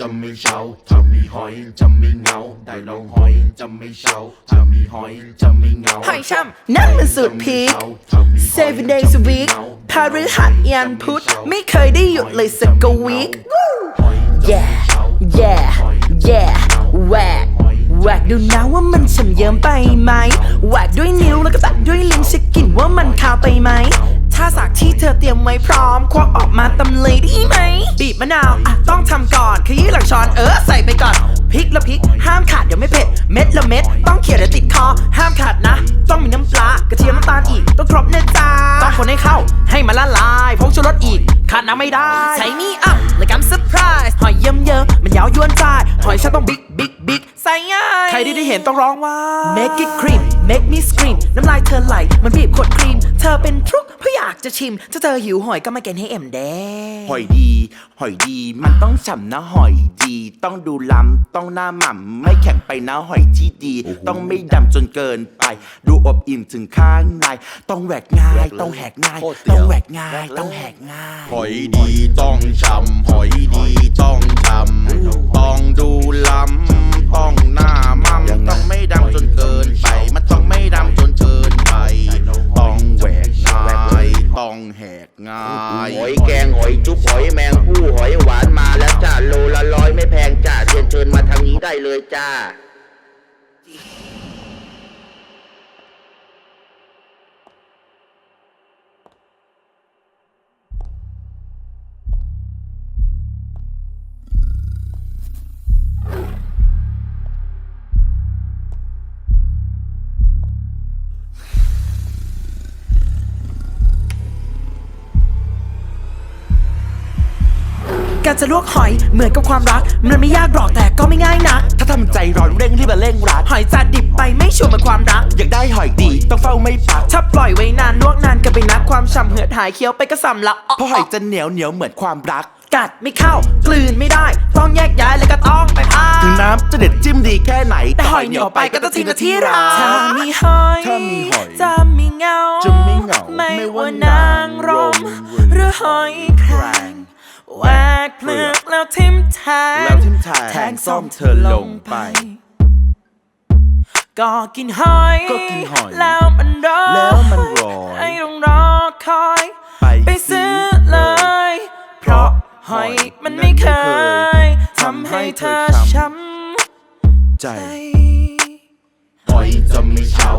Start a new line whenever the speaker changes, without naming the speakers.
จะไม่เฉาถ้ามีหอยจะไม่เหงา ได้ลองหอยจะไม่เฉาถ้ามีหอยจะไม่เหงา
หอยช่ำนั่นมันสุดพีค Seven days a week พาฤหัสยันพุธไม่เคยได้หยุดเลยสักวีค Yeah yeah yeah แหวกแหวกดูนะว่ามันฉ่ำเยิ้มไปไหมแหวกด้วยนิ้วแล้วก็ตัดด้วยลิ้นเช็คกลิ่นว่า เธอเตรียมไว้พร้อม ควักออกมาตำเลยได้ไหม บีบมะนาวอะต้องทำก่อน ขยี้หลังช้อนเออใส่ไปก่อน พริกละพริก ห้ามขาดเดี๋ยวไม่เผ็ด เม็ดละเม็ด ต้องเขี่ยเดี๋ยวติดคอ ห้ามขาดนะ ต้องมีน้ำปลากระเทียมน้ำตาลอีก ต้องครบนะจ๊ะต้องคนให้เข้า ให้มันละลายผงชูรสอีก ขาดน้ำไม่ได้ใส่นี่อะเลยกำเซอร์ไพรส์หอยเยิ้มเยิ้มมันยาวยวนใจหอยฉันต้องบิ๊กบิ๊กบิ๊กใส่ง่ายใครที่ได้เห็นต้องร้องว่า Make it cream make me scream น้ำลายเธอไหลมันบีบขวดครีม เธอเป็นทรุกเพราะอยากจะชิม ถ้าเธอหิวหอยก็มากินให้เอ็มแดง
หอยดี หอยดี มันต้องฉ่ำนะหอยดี ต้องดูล้ำ ต้องหน้าหม่ำ ไม่แข็งไปนะหอยที่ดี ต้องไม่ดำจนเกินไป ดูอบอิ่มถึงข้างใน ต้องแหวกง่าย ต้องแหกง่าย ต้องแหวกง่าย ต้องแหกง่าย
หอยดีต้องช้ำหอยดีต้องช้ำต้องดูล้ำ ต้องแหกง่ายห
อยแกงหอยจุ๊บหอยแมงผู้หอยหวานมาแล้วจ้าโลละร้อยไม่แพงจ้าเรียนเชิญมาทางนี้ได้เลยจ้า
การจะลวกหอยเหมือนกับความรัก มันไม่ยากหรอกแต่ก็ไม่ง่ายนัก
ถ้าทำใจร้อนเร่งที่มาเร่งรัด
หอยจะดิบไปไม่ชัวร์เหมือนความรัก
อยากได้หอยดี ต้องเฝ้าไม่พัก
ถ้าปล่อยไว้นานลวกนานเกันไปนักความฉ่ำเหือดหายเคี้ยวไปก็สำลักอ๊ะ
เพราะหอยจะเหนียวเหนียวเหมือนความรัก
กัดไม่เข้ากลืนไม่ได้ ต้องแยกย้ายแล้วก็ต้องไปพัก
ถึงน้ำจะเด็ดจิ้มดีแค่ไหน
แต่หอยเหนียวไปก็ต้องทิ้งกับที่รักถ้ามีหอย
ถ้ามีหอย
จะมีเงา
จะไม่เหงา
ไม่
ไม่
ว่า
ว่านา
งา
ง
ร
ร
ม
ม
หรือหอยแครงแหว กเปลือกแล้วทิ่มแทง
แล้วทิ่มแทงส้มเธอลงไป
ก็กินหอย
ก็กินหอย
แล้วมันร้อน
แล้วมันร้อน
ให้ต้องรอคอย
ไป
ไปซื้อเลย เพราะหอยมันไม่เคยทำให้เธอช้ำ
ใจ
ใจ
หอยจะไม่เฉา